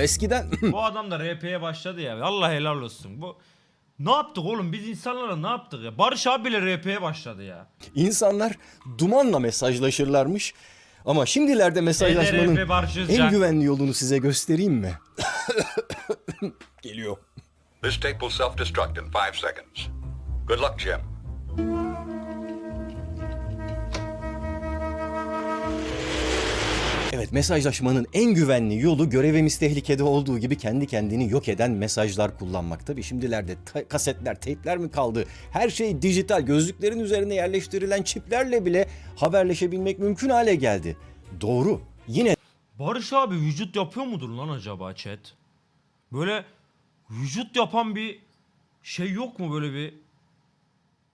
Eskiden Bu adam da RP'ye başladı ya. Allah helal olsun. Bu ne yaptık oğlum? Biz insanlara ne yaptık ya? Barış abi bile RP'ye başladı ya. insanlar dumanla mesajlaşırlarmış. Ama şimdilerde mesajlaşmanın Barış en Özcan. güvenli yolunu size göstereyim mi? Geliyor. This tape will self-destruct in five seconds. Good luck, Jim. Evet mesajlaşmanın en güvenli yolu görevimiz tehlikede olduğu gibi kendi kendini yok eden mesajlar kullanmak. Tabi şimdilerde ta- kasetler, teypler mi kaldı? Her şey dijital gözlüklerin üzerine yerleştirilen çiplerle bile haberleşebilmek mümkün hale geldi. Doğru. Yine Barış abi vücut yapıyor mudur lan acaba chat? Böyle vücut yapan bir şey yok mu böyle bir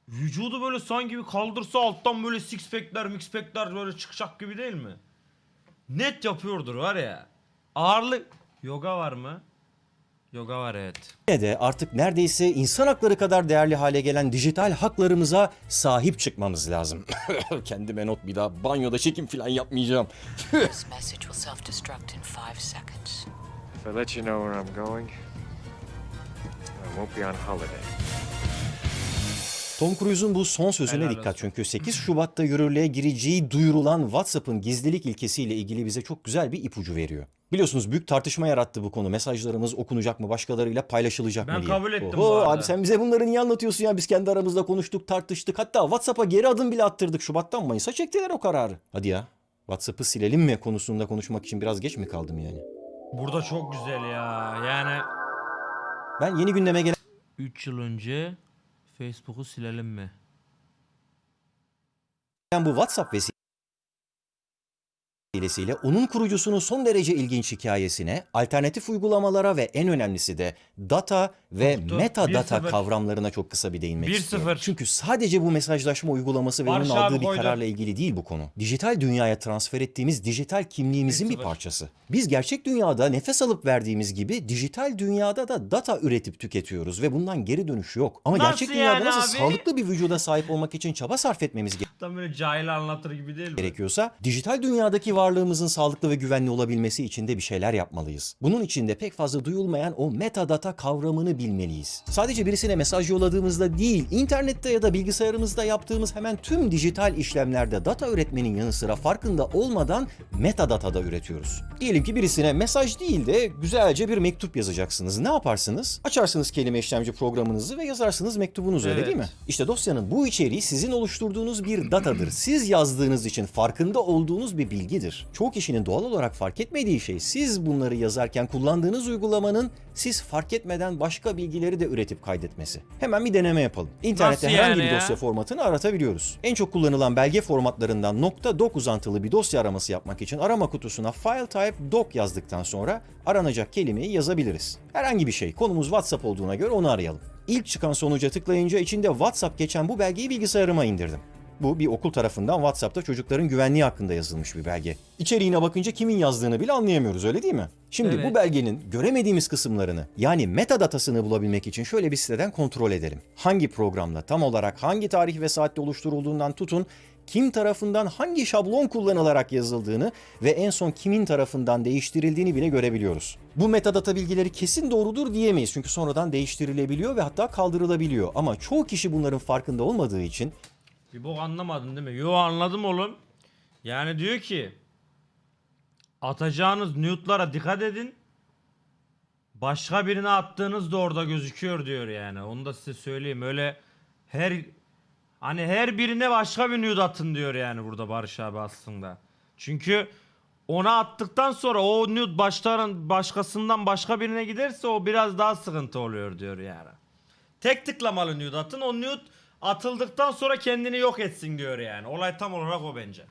vücudu böyle sanki bir kaldırsa alttan böyle six pack'ler mix pack'ler böyle çıkacak gibi değil mi? Net yapıyordur var ya. Ağırlık yoga var mı? Yoga var evet. de artık neredeyse insan hakları kadar değerli hale gelen dijital haklarımıza sahip çıkmamız lazım. Kendime not bir daha banyoda çekim falan yapmayacağım. This message will self destruct in five seconds. If I let you know where I'm going, I won't be on holiday. Tom Cruise'un bu son sözüne Helal dikkat olsun. çünkü 8 Şubat'ta yürürlüğe gireceği duyurulan WhatsApp'ın gizlilik ilkesiyle ilgili bize çok güzel bir ipucu veriyor. Biliyorsunuz büyük tartışma yarattı bu konu. Mesajlarımız okunacak mı, başkalarıyla paylaşılacak Ben mı diye. kabul ettim Oho, bu arada. Abi sen bize bunları niye anlatıyorsun ya? Biz kendi aramızda konuştuk, tartıştık. Hatta WhatsApp'a geri adım bile attırdık. Şubat'tan Mayıs'a çektiler o kararı. Hadi ya. WhatsApp'ı silelim mi konusunda konuşmak için biraz geç mi kaldım yani? Burada çok güzel ya. Yani Ben yeni gündeme gelen 3 yıl önce Facebook'u silelim mi? bu WhatsApp vesilesiyle onun kurucusunun son derece ilginç hikayesine, alternatif uygulamalara ve en önemlisi de data ve Tuttu. metadata 1-0. kavramlarına çok kısa bir değinmek 1-0. istiyorum. Çünkü sadece bu mesajlaşma uygulaması ve Barış onun abi aldığı bir koydu. kararla ilgili değil bu konu. Dijital dünyaya transfer ettiğimiz dijital kimliğimizin bir 1-0. parçası. Biz gerçek dünyada nefes alıp verdiğimiz gibi dijital dünyada da data üretip tüketiyoruz ve bundan geri dönüş yok. Ama Nasıl gerçek dünyada yani nasıl abi? sağlıklı bir vücuda sahip olmak için çaba sarf etmemiz Tam böyle cahil anlatır gibi değil mi? gerekiyorsa dijital dünyadaki varlığımızın sağlıklı ve güvenli olabilmesi için de bir şeyler yapmalıyız. Bunun için de pek fazla duyulmayan o metadata kavramını bilmeliyiz. Sadece birisine mesaj yolladığımızda değil, internette ya da bilgisayarımızda yaptığımız hemen tüm dijital işlemlerde data üretmenin yanı sıra farkında olmadan metadata da üretiyoruz. Diyelim ki birisine mesaj değil de güzelce bir mektup yazacaksınız. Ne yaparsınız? Açarsınız kelime işlemci programınızı ve yazarsınız mektubunuzu öyle Evet. değil mi? İşte dosyanın bu içeriği sizin oluşturduğunuz bir datadır. Siz yazdığınız için farkında olduğunuz bir bilgidir. Çoğu kişinin doğal olarak fark etmediği şey siz bunları yazarken kullandığınız uygulamanın siz fark etmeden başka bilgileri de üretip kaydetmesi. Hemen bir deneme yapalım. İnternette Nasıl herhangi yani bir ya? dosya formatını aratabiliyoruz. En çok kullanılan belge formatlarından .doc uzantılı bir dosya araması yapmak için arama kutusuna file type doc yazdıktan sonra aranacak kelimeyi yazabiliriz. Herhangi bir şey. Konumuz WhatsApp olduğuna göre onu arayalım. İlk çıkan sonuca tıklayınca içinde WhatsApp geçen bu belgeyi bilgisayarıma indirdim. Bu bir okul tarafından WhatsApp'ta çocukların güvenliği hakkında yazılmış bir belge. İçeriğine bakınca kimin yazdığını bile anlayamıyoruz öyle değil mi? Şimdi Evet. bu belgenin göremediğimiz kısımlarını yani metadatasını bulabilmek için şöyle bir siteden kontrol edelim. Hangi programla tam olarak hangi tarih ve saatte oluşturulduğundan tutun kim tarafından hangi şablon kullanılarak yazıldığını ve en son kimin tarafından değiştirildiğini bile görebiliyoruz. Bu metadata bilgileri kesin doğrudur diyemeyiz çünkü sonradan değiştirilebiliyor ve hatta kaldırılabiliyor. Ama çoğu kişi bunların farkında olmadığı için Bir bok anlamadın değil mi? Yo anladım oğlum. Yani diyor ki atacağınız nude'lara dikkat edin. Başka birine attığınız da orada gözüküyor diyor yani. Onu da size söyleyeyim. Öyle her hani her birine başka bir nude atın diyor yani burada Barış abi aslında. Çünkü ona attıktan sonra o nude başların başkasından başka birine giderse o biraz daha sıkıntı oluyor diyor yani. Tek tıklamalı nude atın. O nude atıldıktan sonra kendini yok etsin diyor yani. Olay tam olarak o bence.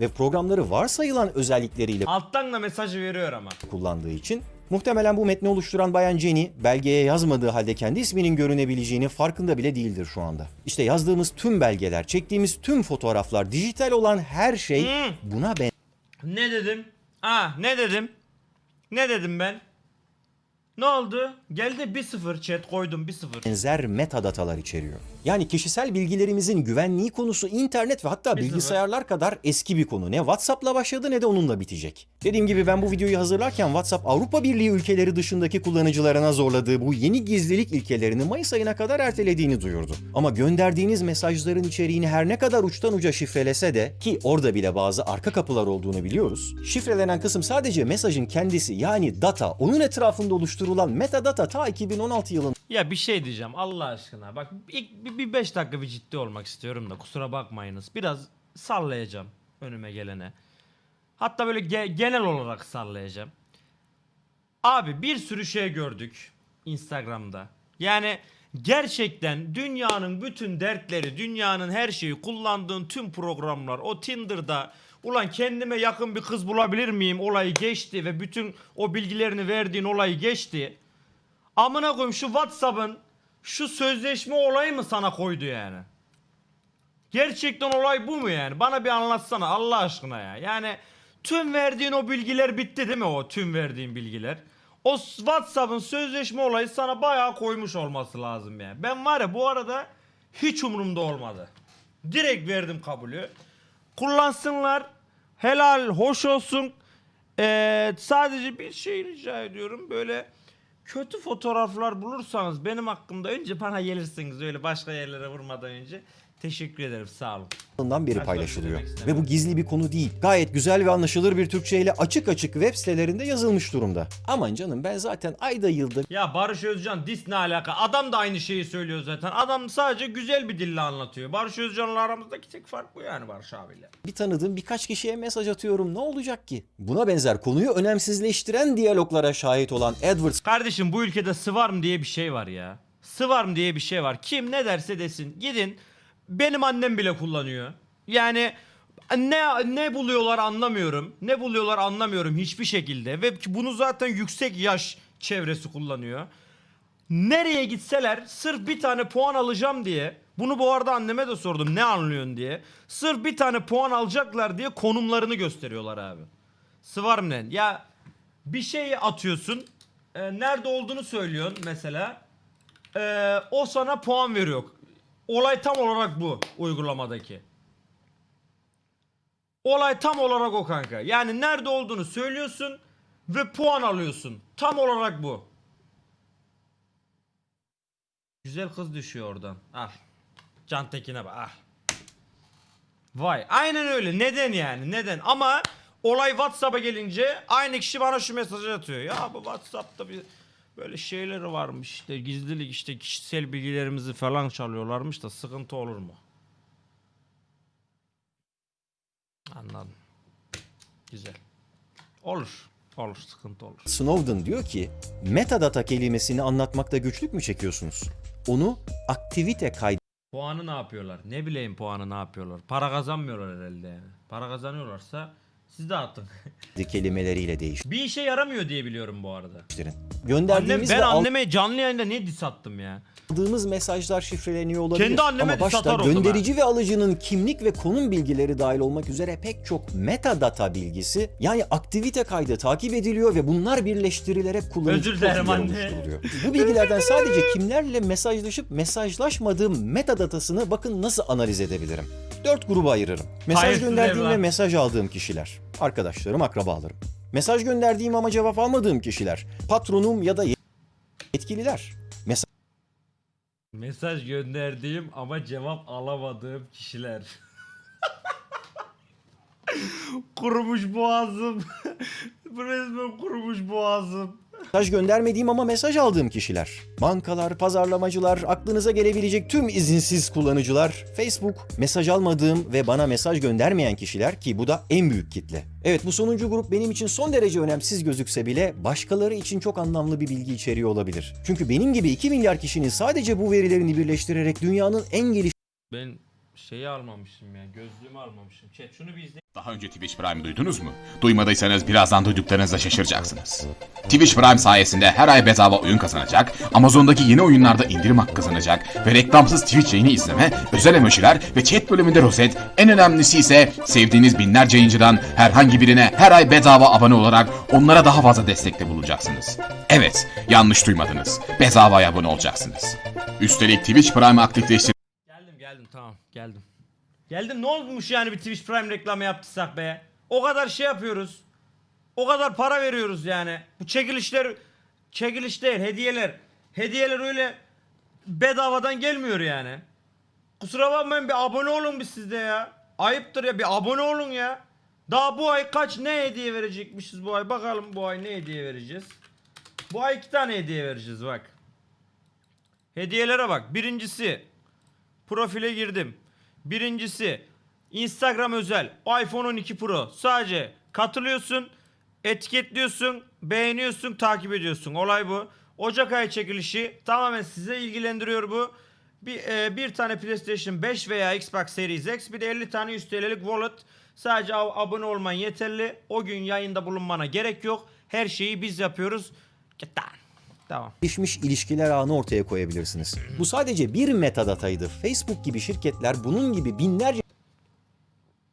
ve programları varsayılan özellikleriyle Alttan da mesajı veriyor ama. kullandığı için muhtemelen bu metni oluşturan Bayan Jenny belgeye yazmadığı halde kendi isminin görünebileceğini farkında bile değildir şu anda. İşte yazdığımız tüm belgeler, çektiğimiz tüm fotoğraflar, dijital olan her şey Hmm. buna Ne dedim? Ah ne dedim? Ne dedim ben? Ne oldu? Geldi 1-0 chat koydum 1-0. benzer metadatalar içeriyor. Yani kişisel bilgilerimizin güvenliği konusu internet ve hatta de bilgisayarlar kadar eski bir konu. Ne WhatsApp'la başladı ne de onunla bitecek. Dediğim gibi ben bu videoyu hazırlarken WhatsApp Avrupa Birliği ülkeleri dışındaki kullanıcılarına zorladığı bu yeni gizlilik ilkelerini Mayıs ayına kadar ertelediğini duyurdu. Ama gönderdiğiniz mesajların içeriğini her ne kadar uçtan uca şifrelese de ki orada bile bazı arka kapılar olduğunu biliyoruz. Şifrelenen kısım sadece mesajın kendisi yani data, onun etrafında oluşturulan metadata ta 2016 yılında Ya bir şey diyeceğim Allah aşkına. Bak ilk bir- bir 5 dakika bir ciddi olmak istiyorum da kusura bakmayınız. Biraz sallayacağım önüme gelene. Hatta böyle ge- genel olarak sallayacağım. Abi bir sürü şey gördük Instagram'da. Yani gerçekten dünyanın bütün dertleri, dünyanın her şeyi kullandığın tüm programlar, o Tinder'da ulan kendime yakın bir kız bulabilir miyim olayı geçti ve bütün o bilgilerini verdiğin olayı geçti. Amına koyayım şu WhatsApp'ın şu sözleşme olayı mı sana koydu yani? Gerçekten olay bu mu yani? Bana bir anlatsana Allah aşkına ya. Yani tüm verdiğin o bilgiler bitti değil mi o tüm verdiğin bilgiler? O WhatsApp'ın sözleşme olayı sana bayağı koymuş olması lazım yani. Ben var ya bu arada hiç umurumda olmadı. Direkt verdim kabulü. Kullansınlar. Helal, hoş olsun. Ee, sadece bir şey rica ediyorum. Böyle kötü fotoğraflar bulursanız benim hakkımda önce bana gelirsiniz öyle başka yerlere vurmadan önce. Teşekkür ederim sağ olun. yılından beri paylaşılıyor. söylemek Ve istemem. bu gizli bir konu değil. Gayet güzel ve anlaşılır bir Türkçe ile açık açık web sitelerinde yazılmış durumda. Aman canım ben zaten ayda yılda Ya Barış Özcan dis ne alaka? Adam da aynı şeyi söylüyor zaten. Adam sadece güzel bir dille anlatıyor. Barış Özcan'la aramızdaki tek fark bu yani Barış abiyle. bir tanıdığım birkaç kişiye mesaj atıyorum. Ne olacak ki? Buna benzer konuyu önemsizleştiren diyaloglara şahit olan Edward Kardeşim bu ülkede sıvarm diye bir şey var ya. Sıvarm diye bir şey var. Kim ne derse desin. Gidin. Benim annem bile kullanıyor. Yani ne ne buluyorlar anlamıyorum. Ne buluyorlar anlamıyorum hiçbir şekilde. Ve bunu zaten yüksek yaş çevresi kullanıyor. Nereye gitseler sırf bir tane puan alacağım diye. Bunu bu arada anneme de sordum ne anlıyorsun diye. Sırf bir tane puan alacaklar diye konumlarını gösteriyorlar abi. Sıvarm ne? Ya bir şey atıyorsun. e, nerede olduğunu söylüyorsun mesela. E, o sana puan veriyor. Olay tam olarak bu uygulamadaki. Olay tam olarak o kanka. Yani nerede olduğunu söylüyorsun ve puan alıyorsun. Tam olarak bu. Güzel kız düşüyor oradan. Al. Can Tekin'e bak. Al. Vay. Aynen öyle. Neden yani? Neden? Ama olay WhatsApp'a gelince aynı kişi bana şu mesajı atıyor. Ya bu WhatsApp'ta bir böyle şeyleri varmış işte gizlilik işte kişisel bilgilerimizi falan çalıyorlarmış da sıkıntı olur mu? Anladım. Güzel. Olur. Olur. Sıkıntı olur. Snowden diyor ki metadata kelimesini anlatmakta güçlük mü çekiyorsunuz? Onu aktivite kaydı Puanı ne yapıyorlar? Ne bileyim puanı ne yapıyorlar? Para kazanmıyorlar herhalde yani. Para kazanıyorlarsa siz de atın. kelimeleriyle bir işe yaramıyor diye biliyorum bu arada. değiştirin. Annem, Gönderdiğimiz ben ve anneme canlı yayında ne dis attım ya? aldığımız mesajlar şifreleniyor olabilir. Kendi anneme Ama başta satar oldum ha. gönderici ve alıcının kimlik ve konum bilgileri dahil olmak üzere pek çok metadata bilgisi yani aktivite kaydı takip ediliyor ve bunlar birleştirilerek kullanıcı Özür dilerim anne. oluşturuluyor. Bu bilgilerden sadece kimlerle mesajlaşıp mesajlaşmadığım metadatasını bakın nasıl analiz edebilirim. Dört gruba ayırırım. Mesaj Hayırsız gönderdiğim ve mesaj aldığım kişiler. Arkadaşlarım, akrabalarım. Mesaj gönderdiğim ama cevap almadığım kişiler. Patronum ya da yetkililer. Mesaj gönderdiğim ama cevap alamadığım kişiler. kurumuş boğazım. Bu resmen kurumuş boğazım. Mesaj göndermediğim ama mesaj aldığım kişiler. Bankalar, pazarlamacılar, aklınıza gelebilecek tüm izinsiz kullanıcılar, Facebook, mesaj almadığım ve bana mesaj göndermeyen kişiler ki bu da en büyük kitle. Evet bu sonuncu grup benim için son derece önemsiz gözükse bile başkaları için çok anlamlı bir bilgi içeriyor olabilir. Çünkü benim gibi 2 milyar kişinin sadece bu verilerini birleştirerek dünyanın en gelişmiş Ben şeyi almamışım ya. Gözlüğümü almamışım. Chat şunu bir izle. Daha önce Twitch Prime duydunuz mu? Duymadıysanız birazdan duyduklarınızda şaşıracaksınız. Twitch Prime sayesinde her ay bedava oyun kazanacak, Amazon'daki yeni oyunlarda indirim hakkı kazanacak ve reklamsız Twitch yayını izleme, özel emojiler ve chat bölümünde rozet, en önemlisi ise sevdiğiniz binlerce yayıncıdan herhangi birine her ay bedava abone olarak onlara daha fazla destekte bulacaksınız. Evet, yanlış duymadınız. Bedavaya abone olacaksınız. Üstelik Twitch Prime aktifleştir geldim. Geldim ne olmuş yani bir Twitch Prime reklamı yaptıysak be. O kadar şey yapıyoruz. O kadar para veriyoruz yani. Bu çekilişler çekiliş değil hediyeler. Hediyeler öyle bedavadan gelmiyor yani. Kusura bakmayın bir abone olun bir sizde ya. Ayıptır ya bir abone olun ya. Daha bu ay kaç ne hediye verecekmişiz bu ay. Bakalım bu ay ne hediye vereceğiz. Bu ay iki tane hediye vereceğiz bak. Hediyelere bak. Birincisi profile girdim. Birincisi Instagram özel iPhone 12 Pro. Sadece katılıyorsun, etiketliyorsun, beğeniyorsun, takip ediyorsun. Olay bu. Ocak ayı çekilişi tamamen size ilgilendiriyor bu. Bir, e, bir tane PlayStation 5 veya Xbox Series X bir de 50 tane 100 TL'lik wallet. Sadece ab- abone olman yeterli. O gün yayında bulunmana gerek yok. Her şeyi biz yapıyoruz. Git lan. Tamam. gelişmiş ilişkiler ağını ortaya koyabilirsiniz. Bu sadece bir metadataydı. Facebook gibi şirketler bunun gibi binlerce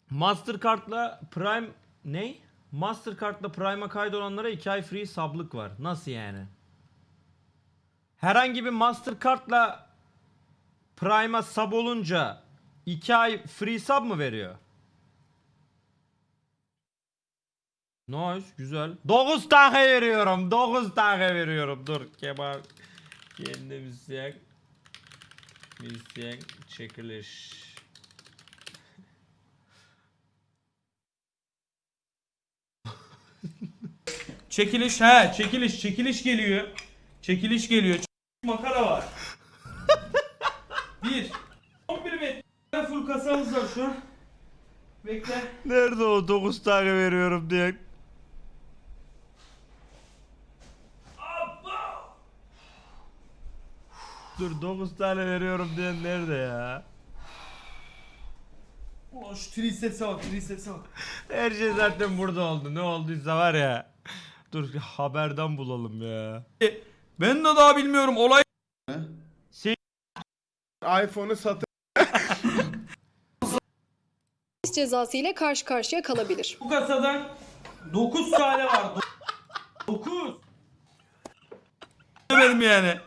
Mastercard'la Prime ne? Mastercard'la Prime'a kaydolanlara 2 ay free sablık var. Nasıl yani? Herhangi bir Mastercard'la Prime'a sub olunca 2 ay free sub mı veriyor? Nice, güzel. 9 tane veriyorum. 9 tane veriyorum. Dur Kemal. Kendi müzisyen. Müzisyen çekiliş. Çekiliş he çekiliş çekiliş geliyor. Çekiliş geliyor. Ç- makara var. Bir. 11 metre full kasamız var şu an. Bekle. Nerede o 9 tane veriyorum diye. Dur 9 tane veriyorum diye nerede ya? Ulan şu trisese bak trisese bak. Her şey zaten burada oldu. Ne olduysa var ya. Dur haberden bulalım ya. E, Ben de daha bilmiyorum olay. iPhone'u satın hapis cezası ile karşı karşıya kalabilir. Bu kasadan 9 tane var. 9. Benim yani.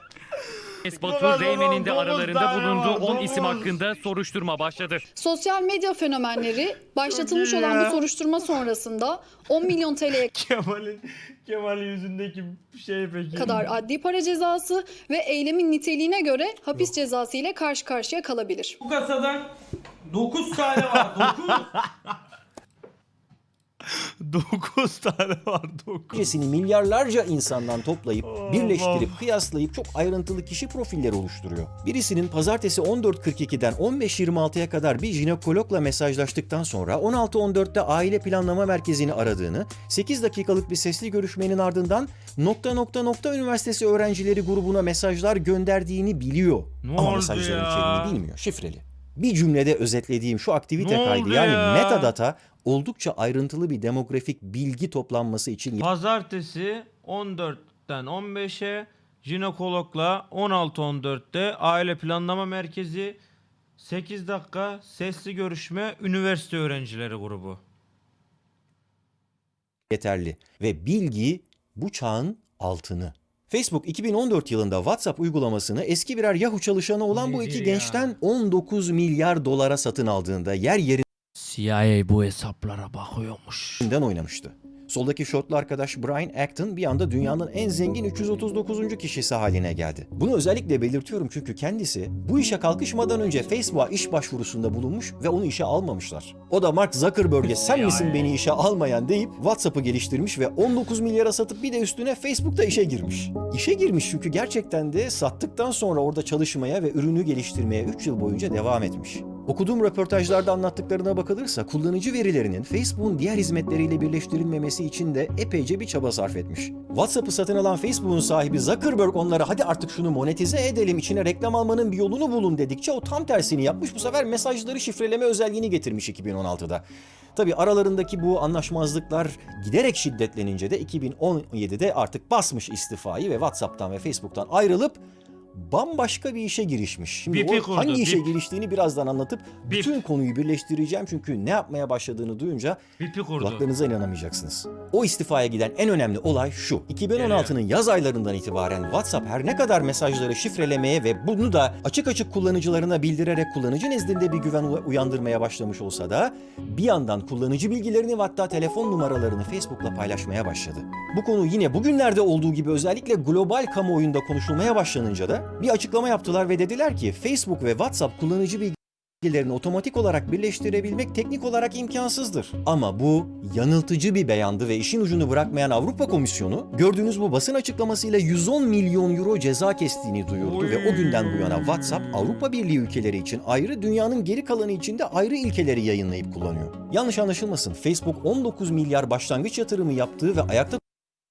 Batur Reymen'in de aralarında bulunduğu var, 10 isim hakkında soruşturma başladı. Sosyal medya fenomenleri başlatılmış iyi olan ya. bu soruşturma sonrasında 10 milyon TL'ye Kemal'in Kemal'in yüzündeki şey peki. kadar adli para cezası ve eylemin niteliğine göre hapis cezası ile karşı karşıya kalabilir. Bu kasadan 9 tane var. 9. 9 tane var 9. öncesini milyarlarca insandan toplayıp, Of, birleştirip, kıyaslayıp çok ayrıntılı kişi profilleri oluşturuyor. Birisinin pazartesi 14.42'den 15.26'ya kadar bir jinekologla mesajlaştıktan sonra 16.14'te aile planlama merkezini aradığını, 8 dakikalık bir sesli görüşmenin ardından nokta nokta nokta üniversitesi öğrencileri grubuna mesajlar gönderdiğini biliyor. Ne Ama oldu mesajların ya? içeriğini bilmiyor, şifreli. Bir cümlede özetlediğim şu aktivite Ne kaydı yani ya? metadata oldukça ayrıntılı bir demografik bilgi toplanması için Pazartesi 14'ten 15'e jinekologla 16-14'te aile planlama merkezi 8 dakika sesli görüşme üniversite öğrencileri grubu. yeterli ve bilgi bu çağın altını. Facebook 2014 yılında WhatsApp uygulamasını eski birer Yahoo çalışanı olan bu iki ya? gençten 19 milyar dolara satın aldığında yer CIA bu hesaplara bakıyormuş. yerinden oynamıştı. Soldaki şortlu arkadaş Brian Acton bir anda dünyanın en zengin 339. kişisi haline geldi. Bunu özellikle belirtiyorum çünkü kendisi bu işe kalkışmadan önce Facebook'a iş başvurusunda bulunmuş ve onu işe almamışlar. O da Mark Zuckerberg'e sen misin beni işe almayan deyip WhatsApp'ı geliştirmiş ve 19 milyara satıp bir de üstüne Facebook'ta işe girmiş. İşe girmiş çünkü gerçekten de sattıktan sonra orada çalışmaya ve ürünü geliştirmeye 3 yıl boyunca devam etmiş. Okuduğum röportajlarda anlattıklarına bakılırsa kullanıcı verilerinin Facebook'un diğer hizmetleriyle birleştirilmemesi için de epeyce bir çaba sarf etmiş. WhatsApp'ı satın alan Facebook'un sahibi Zuckerberg onlara hadi artık şunu monetize edelim, içine reklam almanın bir yolunu bulun dedikçe o tam tersini yapmış. Bu sefer mesajları şifreleme özelliğini getirmiş 2016'da. Tabi aralarındaki bu anlaşmazlıklar giderek şiddetlenince de 2017'de artık basmış istifayı ve WhatsApp'tan ve Facebook'tan ayrılıp bambaşka bir işe girişmiş. Şimdi Bipi o kurdu, hangi işe bip. giriştiğini birazdan anlatıp Bip. bütün konuyu birleştireceğim çünkü ne yapmaya başladığını duyunca Bipi kurdu. kulaklarınıza inanamayacaksınız. O istifaya giden en önemli olay şu. 2016'nın yaz aylarından itibaren WhatsApp her ne kadar mesajları şifrelemeye ve bunu da açık açık kullanıcılarına bildirerek kullanıcı nezdinde bir güven uyandırmaya başlamış olsa da bir yandan kullanıcı bilgilerini ve hatta telefon numaralarını Facebook'la paylaşmaya başladı. Bu konu yine bugünlerde olduğu gibi özellikle global kamuoyunda konuşulmaya başlanınca da bir açıklama yaptılar ve dediler ki Facebook ve WhatsApp kullanıcı bilgi bilgilerini otomatik olarak birleştirebilmek teknik olarak imkansızdır. Ama bu yanıltıcı bir beyandı ve işin ucunu bırakmayan Avrupa Komisyonu gördüğünüz bu basın açıklamasıyla 110 milyon euro ceza kestiğini duyurdu ve o günden bu yana WhatsApp Avrupa Birliği ülkeleri için ayrı dünyanın geri kalanı için de ayrı ilkeleri yayınlayıp kullanıyor. Yanlış anlaşılmasın Facebook 19 milyar başlangıç yatırımı yaptığı ve ayakta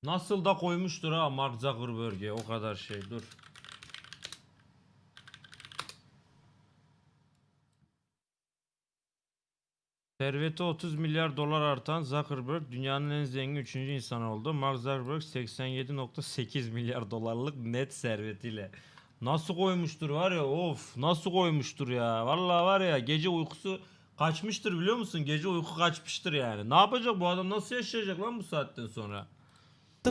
Nasıl da koymuştur ha Mark Zuckerberg'e o kadar şey dur. Serveti 30 milyar dolar artan Zuckerberg dünyanın en zengin 3. insanı oldu. Mark Zuckerberg 87.8 milyar dolarlık net servetiyle. Nasıl koymuştur var ya of nasıl koymuştur ya. Vallahi var ya gece uykusu kaçmıştır biliyor musun? Gece uyku kaçmıştır yani. Ne yapacak bu adam nasıl yaşayacak lan bu saatten sonra?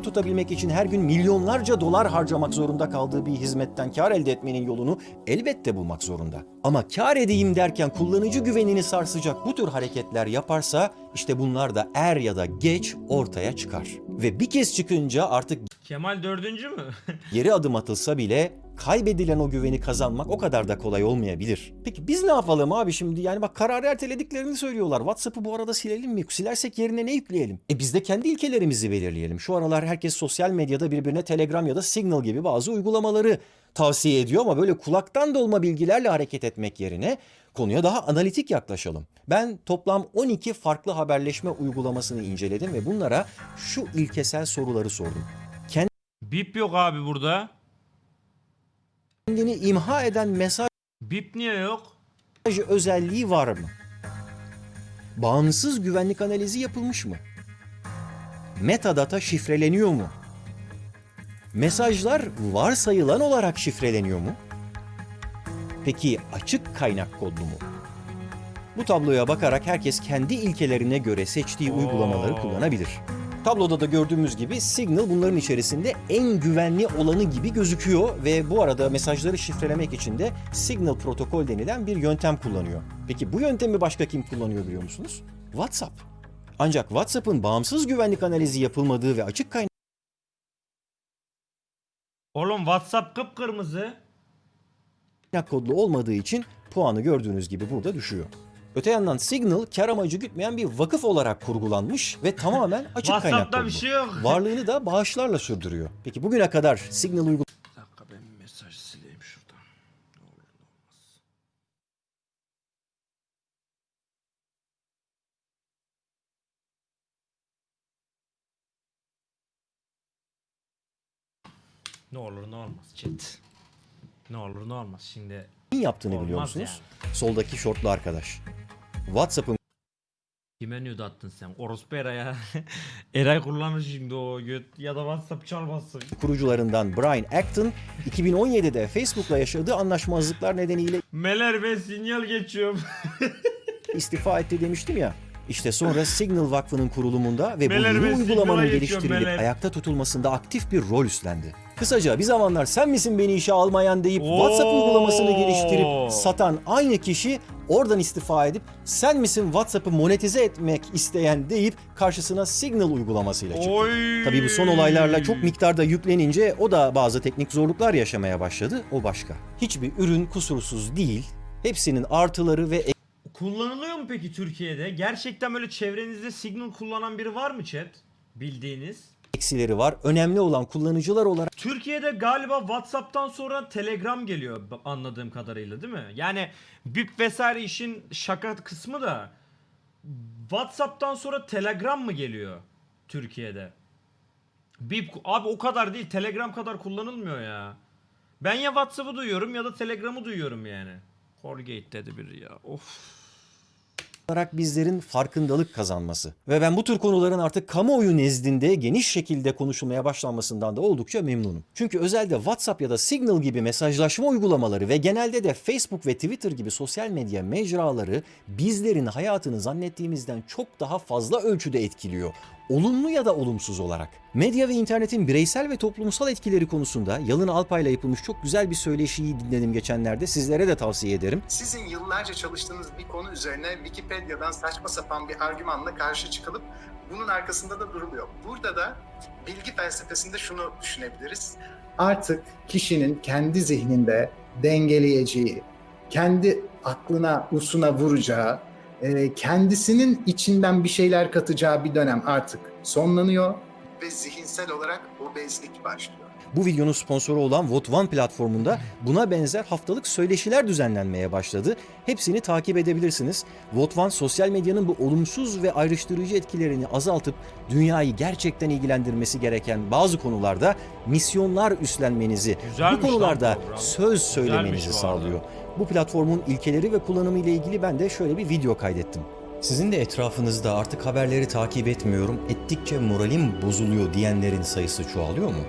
Tutabilmek için her gün milyonlarca dolar harcamak zorunda kaldığı bir hizmetten kar elde etmenin yolunu elbette bulmak zorunda. Ama kar edeyim derken kullanıcı güvenini sarsacak bu tür hareketler yaparsa işte bunlar da er ya da geç ortaya çıkar. Ve bir kez çıkınca artık Kemal dördüncü mü? geri adım atılsa bile kaybedilen o güveni kazanmak o kadar da kolay olmayabilir. Peki biz ne yapalım abi şimdi? Yani bak kararı ertelediklerini söylüyorlar. WhatsApp'ı bu arada silelim mi? Silersek yerine ne yükleyelim? E biz de kendi ilkelerimizi belirleyelim. Şu aralar herkes sosyal medyada birbirine Telegram ya da Signal gibi bazı uygulamaları tavsiye ediyor ama böyle kulaktan dolma bilgilerle hareket etmek yerine konuya daha analitik yaklaşalım. Ben toplam 12 farklı haberleşme uygulamasını inceledim ve bunlara şu ilkesel soruları sordum. Bip yok abi burada. Kendini imha eden mesaj Bip niye yok? özelliği var mı? Bağımsız güvenlik analizi yapılmış mı? Metadata şifreleniyor mu? Mesajlar varsayılan olarak şifreleniyor mu? Peki açık kaynak kodlu mu? Bu tabloya bakarak herkes kendi ilkelerine göre seçtiği uygulamaları kullanabilir. Tabloda da gördüğümüz gibi Signal bunların içerisinde en güvenli olanı gibi gözüküyor ve bu arada mesajları şifrelemek için de Signal protokol denilen bir yöntem kullanıyor. Peki bu yöntemi başka kim kullanıyor biliyor musunuz? WhatsApp. Ancak WhatsApp'ın bağımsız güvenlik analizi yapılmadığı ve açık kaynak Oğlum WhatsApp kıpkırmızı. kodlu olmadığı için puanı gördüğünüz gibi burada düşüyor. Öte yandan Signal kar amacı gütmeyen bir vakıf olarak kurgulanmış ve tamamen açık kaynak WhatsApp'ta bir şey yok. Varlığını da bağışlarla sürdürüyor. Peki bugüne kadar Signal uygulaması Bir dakika ben bir mesaj sileyim şuradan. Ne olur ne olmaz. Ne olur ne olmaz chat. Ne olur ne olmaz şimdi. yaptığını biliyor Olmaz musunuz? Soldaki şortlu arkadaş. WhatsApp'ın Kime nude attın sen? Orospu Eray'a. Eray kullanır şimdi o göt ya da WhatsApp çalmasın. kurucularından Brian Acton 2017'de Facebook'la yaşadığı anlaşmazlıklar nedeniyle Meler ben sinyal geçiyorum. istifa etti demiştim ya. İşte sonra Signal Vakfı'nın kurulumunda ve bu Meler yeni ve uygulamanın geçiyor, geliştirilip meler. ayakta tutulmasında aktif bir rol üstlendi. Kısaca bir zamanlar sen misin beni işe almayan deyip Oo. WhatsApp uygulamasını geliştirip satan aynı kişi oradan istifa edip sen misin WhatsApp'ı monetize etmek isteyen deyip karşısına Signal uygulamasıyla çıktı. Oy. Tabii bu son olaylarla çok miktarda yüklenince o da bazı teknik zorluklar yaşamaya başladı. O başka. Hiçbir ürün kusursuz değil. Hepsinin artıları ve Kullanılıyor mu peki Türkiye'de? Gerçekten böyle çevrenizde Signal kullanan biri var mı chat? Bildiğiniz. Eksileri var. Önemli olan kullanıcılar olarak Türkiye'de galiba WhatsApp'tan sonra Telegram geliyor b- anladığım kadarıyla değil mi? Yani bip vesaire işin şaka kısmı da WhatsApp'tan sonra Telegram mı geliyor Türkiye'de? Bip abi o kadar değil Telegram kadar kullanılmıyor ya. Ben ya WhatsApp'ı duyuyorum ya da Telegram'ı duyuyorum yani. Colgate dedi biri ya. Of. Olarak bizlerin farkındalık kazanması. Ve ben bu tür konuların artık kamuoyu nezdinde geniş şekilde konuşulmaya başlanmasından da oldukça memnunum. Çünkü özellikle WhatsApp ya da Signal gibi mesajlaşma uygulamaları ve genelde de Facebook ve Twitter gibi sosyal medya mecraları bizlerin hayatını zannettiğimizden çok daha fazla ölçüde etkiliyor. Olumlu ya da olumsuz olarak. Medya ve internetin bireysel ve toplumsal etkileri konusunda Yalın Alpay'la yapılmış çok güzel bir söyleşiyi dinledim geçenlerde. Sizlere de tavsiye ederim. Sizin yıllarca çalıştığınız bir konu üzerine Wikipedia'dan saçma sapan bir argümanla karşı çıkılıp bunun arkasında da duruluyor. Burada da bilgi felsefesinde şunu düşünebiliriz. Artık kişinin kendi zihninde dengeleyeceği, kendi aklına, usuna vuracağı, e, kendisinin içinden bir şeyler katacağı bir dönem artık sonlanıyor ve zihinsel olarak obezlik başlıyor. Bu videonun sponsoru olan One platformunda buna benzer haftalık söyleşiler düzenlenmeye başladı. Hepsini takip edebilirsiniz. One sosyal medyanın bu olumsuz ve ayrıştırıcı etkilerini azaltıp dünyayı gerçekten ilgilendirmesi gereken bazı konularda misyonlar üstlenmenizi, Güzelmiş bu konularda söz söylemenizi Güzelmiş bu arada. sağlıyor. Bu platformun ilkeleri ve kullanımı ile ilgili ben de şöyle bir video kaydettim. Sizin de etrafınızda artık haberleri takip etmiyorum, ettikçe moralim bozuluyor diyenlerin sayısı çoğalıyor mu?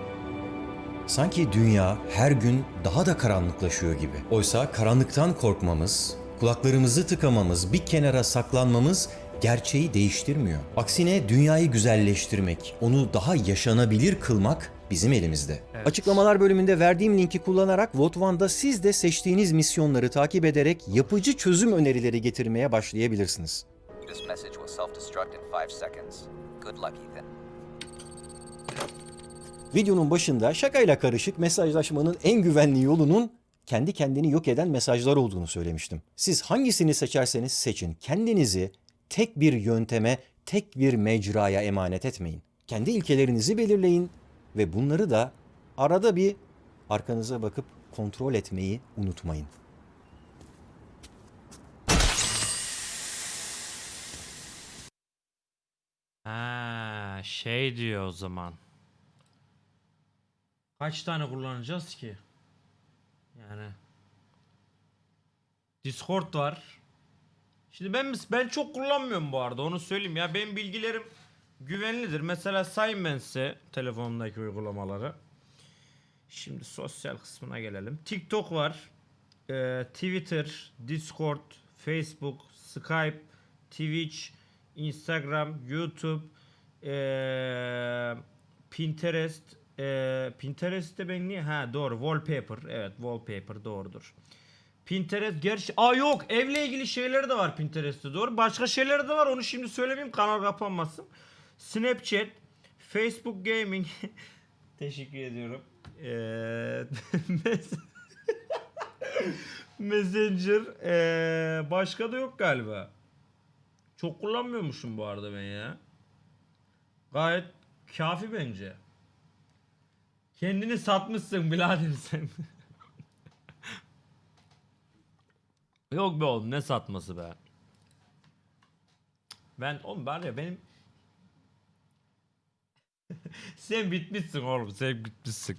Sanki dünya her gün daha da karanlıklaşıyor gibi. Oysa karanlıktan korkmamız, kulaklarımızı tıkamamız, bir kenara saklanmamız gerçeği değiştirmiyor. Aksine dünyayı güzelleştirmek, onu daha yaşanabilir kılmak bizim elimizde. Açıklamalar bölümünde verdiğim linki kullanarak Vote One'da siz de seçtiğiniz misyonları takip ederek yapıcı çözüm önerileri getirmeye başlayabilirsiniz. Videonun başında şakayla karışık mesajlaşmanın en güvenli yolunun kendi kendini yok eden mesajlar olduğunu söylemiştim. Siz hangisini seçerseniz seçin. Kendinizi tek bir yönteme, tek bir mecraya emanet etmeyin. Kendi ilkelerinizi belirleyin ve bunları da arada bir arkanıza bakıp kontrol etmeyi unutmayın. Ha, şey diyor o zaman. Kaç tane kullanacağız ki? Yani Discord var. Şimdi ben ben çok kullanmıyorum bu arada onu söyleyeyim ya benim bilgilerim güvenlidir. Mesela Siemens'e telefonumdaki uygulamaları. Şimdi sosyal kısmına gelelim. TikTok var. Ee, Twitter, Discord, Facebook, Skype, Twitch, Instagram, YouTube, ee, Pinterest, ee, Pinterest'te ben niye? Ha doğru wallpaper. Evet wallpaper doğrudur. Pinterest gerçi Aa yok evle ilgili şeyleri de var Pinterest'te doğru. Başka şeyleri de var onu şimdi söylemeyeyim kanal kapanmasın. Snapchat, Facebook Gaming. Teşekkür ediyorum. Ee, mes- Messenger ee, başka da yok galiba. Çok kullanmıyormuşum bu arada ben ya. Gayet kafi bence. Kendini satmışsın birader sen. Yok be oğlum ne satması be. Ben oğlum var ya benim sen bitmişsin oğlum sen bitmişsin.